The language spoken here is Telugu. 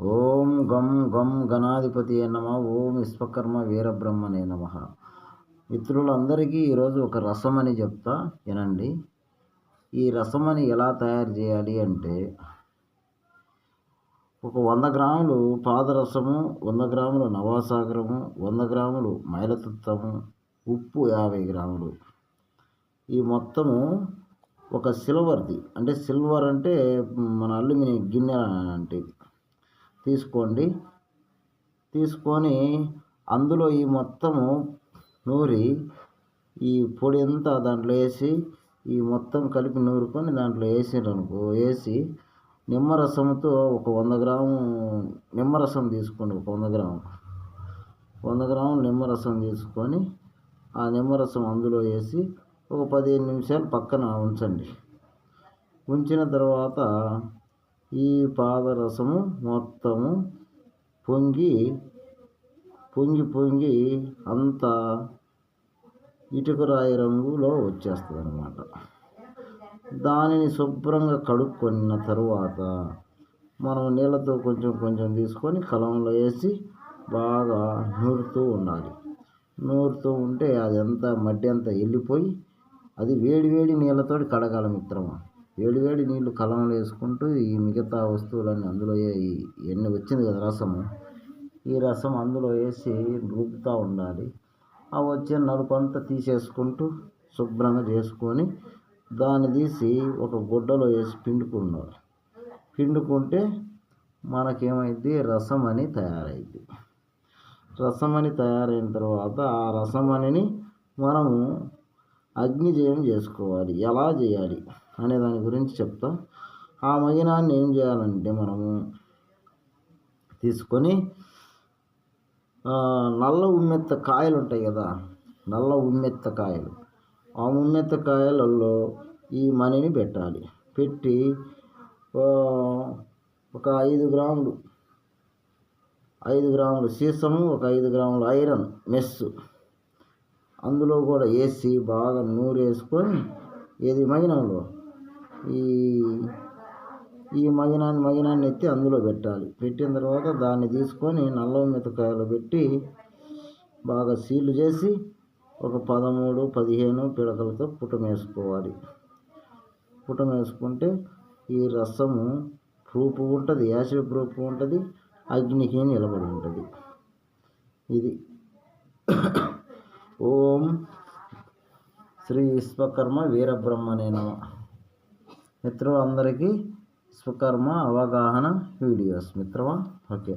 ఓం గం గం గణాధిపతి నమ. ఓం విశ్వకర్మ వీరబ్రహ్మనే నమ. మిత్రులందరికీ ఈరోజు ఒక రసం అని చెప్తా వినండి. ఈ రసం అని ఎలా తయారు చేయాలి అంటే ఒక వంద గ్రాములు పాదరసము వంద గ్రాములు నవాసాగరము వంద గ్రాములు మైలతత్వము ఉప్పు యాభై గ్రాములు. ఈ మొత్తము ఒక సిల్వర్ది. అంటే సిల్వర్ అంటే మన అల్యూమినియం గిన్నె అంటే తీసుకోండి. తీసుకొని అందులో ఈ మొత్తము నూరి ఈ పొడి అంతా దాంట్లో వేసి ఈ మొత్తం కలిపి నూరుకొని దాంట్లో వేసారనుకో వేసి నిమ్మరసంతో ఒక వంద గ్రాము నిమ్మరసం తీసుకోండి ఒక వంద గ్రాము. వంద గ్రాములు నిమ్మరసం తీసుకొని ఆ నిమ్మరసం అందులో వేసి ఒక పదిహేను నిమిషాలు పక్కన ఉంచండి. ఉంచిన తర్వాత ఈ పాదరసము మొత్తము పొంగి పొంగి పొంగి అంత ఇటుకరాయి రంగులో వచ్చేస్తుంది అనమాట దానిని శుభ్రంగా కడుక్కొన్న తరువాత మనం నీళ్ళతో కొంచెం కొంచెం తీసుకొని కలంలో వేసి బాగా నూరుతూ ఉండాలి. నూరుతూ ఉంటే అది అంతా మడ్డి అంతా వెళ్ళిపోయి అది వేడి వేడి నీళ్ళతో కడగాలి మిత్రమా. వేడివేడి నీళ్ళు నీళ్ళు కలంలో వేసుకుంటూ ఈ మిగతా వస్తువులన్నీ అందులో ఎన్ని వచ్చింది కదా రసము ఈ రసం అందులో వేసి రుబ్బుతూ ఉండాలి. ఆ వచ్చే నలుపు అంతా తీసేసుకుంటూ శుభ్రంగా చేసుకొని దాన్ని తీసి ఒక గుడ్డలో వేసి పిండుకున్నారు పిండుకుంటే మనకేమైంది రసం అని తయారైంది రసం అని తయారైన తర్వాత ఆ రసం అనిని మనము అగ్నిజయం చేసుకోవాలి. ఎలా చేయాలి? అనే దాని గురించి చెప్తా. ఆ మగినాన్ని ఏం చేయాలంటే మనము తీసుకొని నల్ల ఉమ్మెత్త కాయలు ఉంటాయి కదా నల్ల ఉమ్మెత్త కాయలు. ఆ ఉమ్మెత్త కాయలలో ఈ మణిని పెట్టాలి. పెట్టి ఒక ఐదు గ్రాములు ఐదు గ్రాములు సీసము ఒక ఐదు గ్రాములు ఐరన్ మెస్సు. అందులో కూడా వేసి బాగా నూరు వేసుకొని ఏది మగినంలో ఈ ఈ మగినాన్ని మగినాన్ని ఎత్తి అందులో పెట్టాలి. పెట్టిన తర్వాత దాన్ని తీసుకొని నల్ల మితకాయలు పెట్టి బాగా సీలు చేసి ఒక పదమూడు పదిహేను పిడకలతో పుటం వేసుకోవాలి పుటం వేసుకుంటే ఈ రసము ప్రూఫ్ ఉంటుంది యాసిడ్ ప్రూఫ్ ఉంటుంది అగ్నికి నిలబడి ఉంటుంది. ఇది. ఓం శ్రీ విశ్వకర్మ వీరబ్రహ్మనే నమ. మిత్రులందరికీ స్వకర్మ అవగాహన వీడియోస్ మిత్రమా? ఓకే.